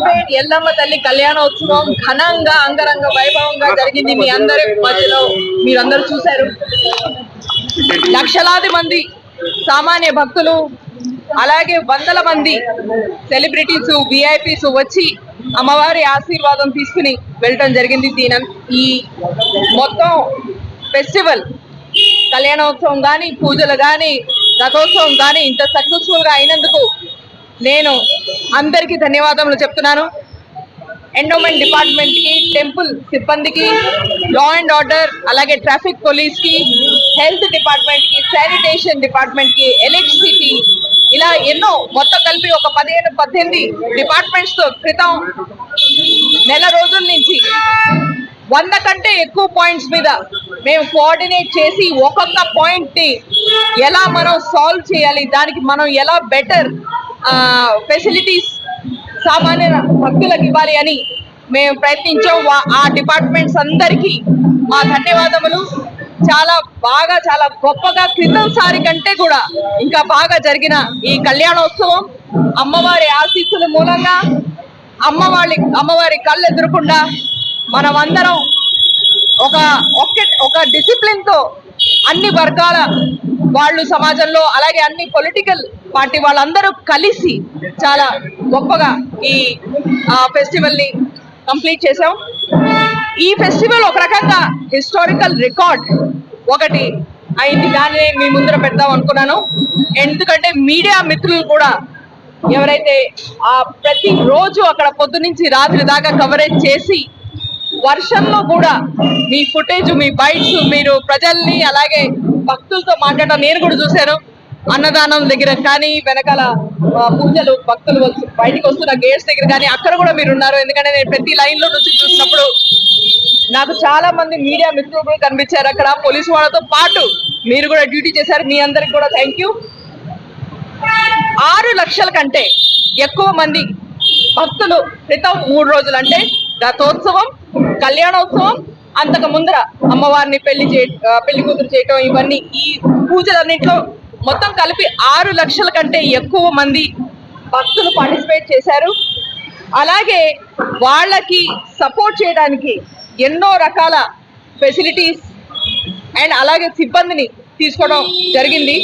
సిద్దిపేట ఎల్లమ్మ తల్లి కళ్యాణోత్సవం ఘనంగా అంగరంగ వైభవంగా జరిగింది. మీ అందరి మధ్యలో మీరందరూ చూశారు. లక్షలాది మంది సామాన్య భక్తులు అలాగే వందల మంది సెలబ్రిటీస్ విఐపీస్ వచ్చి అమ్మవారి ఆశీర్వాదం తీసుకుని వెళ్ళటం జరిగింది దీని. ఈ మొత్తం ఫెస్టివల్ కళ్యాణోత్సవం కానీ పూజలు కానీ రథోత్సవం కానీ ఇంత సక్సెస్ఫుల్గా అయినందుకు నేను అందరికీ ధన్యవాదములు చెప్తున్నాను. ఎండోమెంట్ డిపార్ట్మెంట్కి టెంపుల్ సిబ్బందికి లా అండ్ ఆర్డర్ అలాగే ట్రాఫిక్ పోలీస్కి హెల్త్ డిపార్ట్మెంట్కి శానిటేషన్ డిపార్ట్మెంట్కి ఎలక్ట్రిసిటీ ఇలా ఎన్నో మొత్తం కలిపి ఒక పదిహేను పద్దెనిమిది డిపార్ట్మెంట్స్తో క్రితం నెల రోజుల నుంచి వంద కంటే ఎక్కువ పాయింట్స్ మీద మేము కోఆర్డినేట్ చేసి ఒక్కొక్క పాయింట్ని ఎలా మనం సాల్వ్ చేయాలి దానికి మనం ఎలా బెటర్ ఫెసిలిటీస్ సామాన్య భక్తులకు ఇవ్వాలి అని మేము ప్రయత్నించాం. ఆ డిపార్ట్మెంట్స్ అందరికీ మా ధన్యవాదములు. చాలా బాగా చాలా గొప్పగా క్రితంసారి కంటే కూడా ఇంకా బాగా జరిగిన ఈ కళ్యాణోత్సవం అమ్మవారి ఆశీస్సుల మూలంగా అమ్మవారి అమ్మవారి కళ్ళు ఎదురకుండా మనమందరం ఒక ఒక ఒక డిసిప్లిన్తో అన్ని వర్గాల వాళ్ళు సమాజంలో అలాగే అన్ని పొలిటికల్ పార్టీ వాళ్ళందరూ కలిసి చాలా గొప్పగా ఈ ఫెస్టివల్ని కంప్లీట్ చేసాం ఈ ఫెస్టివల్ ఒక రకంగా హిస్టారికల్ రికార్డ్ ఒకటి అయింది. దాన్ని మీ ముందర పెడదాం అనుకున్నాను. ఎందుకంటే మీడియా మిత్రులు కూడా ఎవరైతే ఆ అక్కడ పొద్దు నుంచి రాత్రి దాకా కవరేజ్ చేసి వర్షంలో కూడా మీ ఫుటేజ్ మీ బైట్స్ మీరు ప్రజల్ని అలాగే భక్తులతో మాట్లాడడం నేను కూడా చూశాను అన్నదానం దగ్గర. కానీ వెనకాల పూజలు భక్తులు వచ్చి- బయటికి వస్తున్న గేట్స్ దగ్గర కానీ అక్కడ కూడా మీరు ఉన్నారు. ఎందుకంటే నేను ప్రతి లైన్లో నుంచి చూసినప్పుడు నాకు చాలా మంది మీడియా మిత్రులు కూడా కనిపించారు. అక్కడ పోలీసు వాళ్ళతో పాటు మీరు కూడా డ్యూటీ చేశారు. మీ అందరికి కూడా థ్యాంక్ యూ ఆరు లక్షల కంటే ఎక్కువ మంది భక్తులు క్రితం మూడు రోజులు అంటే రథోత్సవం కళ్యాణోత్సవం. అంతకు ముందర అమ్మవారిని పెళ్ళి చే పెళ్ళి కూతురు చేయటం ఇవన్నీ ఈ పూజలన్నింటిలో మొత్తం కలిపి ఆరు లక్షల కంటే ఎక్కువ మంది భక్తులు పార్టిసిపేట్ చేశారు. అలాగే వాళ్ళకి సపోర్ట్ చేయడానికి ఎన్నో రకాల ఫెసిలిటీస్ అండ్ అలాగే సిబ్బందిని తీసుకోవడం జరిగింది.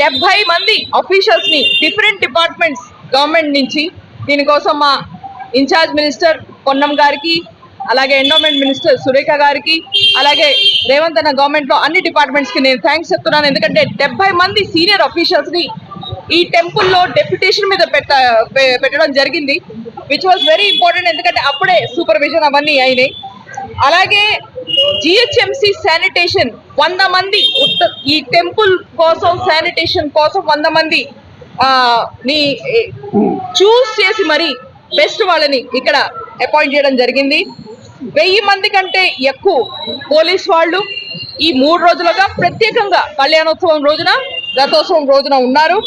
డెబ్బై మంది అఫీషియల్స్ని డిఫరెంట్ డిపార్ట్మెంట్స్ గవర్నమెంట్ నుంచి. దీనికోసం మా ఇన్ఛార్జ్ మినిస్టర్ పొన్నం గారికి అలాగే ఎండోమెంట్ మినిస్టర్ సురేఖ గారికి అలాగే రేవంత్ అన్న గవర్నమెంట్లో అన్ని డిపార్ట్మెంట్స్కి నేను థ్యాంక్స్ చెప్తున్నాను. ఎందుకంటే డెబ్బై మంది సీనియర్ అఫీషియల్స్ని ఈ టెంపుల్లో డెప్యుటేషన్ మీద పెట్ట పెట్టడం జరిగింది విచ్ వాజ్ వెరీ ఇంపార్టెంట్ ఎందుకంటే అప్పుడే సూపర్విజన్ అవన్నీ అయినాయి. అలాగే జిహెచ్ఎంసి శానిటేషన్ వంద మంది ఈ టెంపుల్ కోసం శానిటేషన్ కోసం వంద మంది ని చూస్ చేసి మరి బెస్ట్ వాళ్ళని ఇక్కడ అపాయింట్ చేయడం జరిగింది. వెయ్యి మంది కంటే ఎక్కువ పోలీస్ వాళ్ళు ఈ మూడు రోజులుగా ప్రత్యేకంగా కళ్యాణోత్సవం రోజున రథోత్సవం రోజున ఉన్నారు.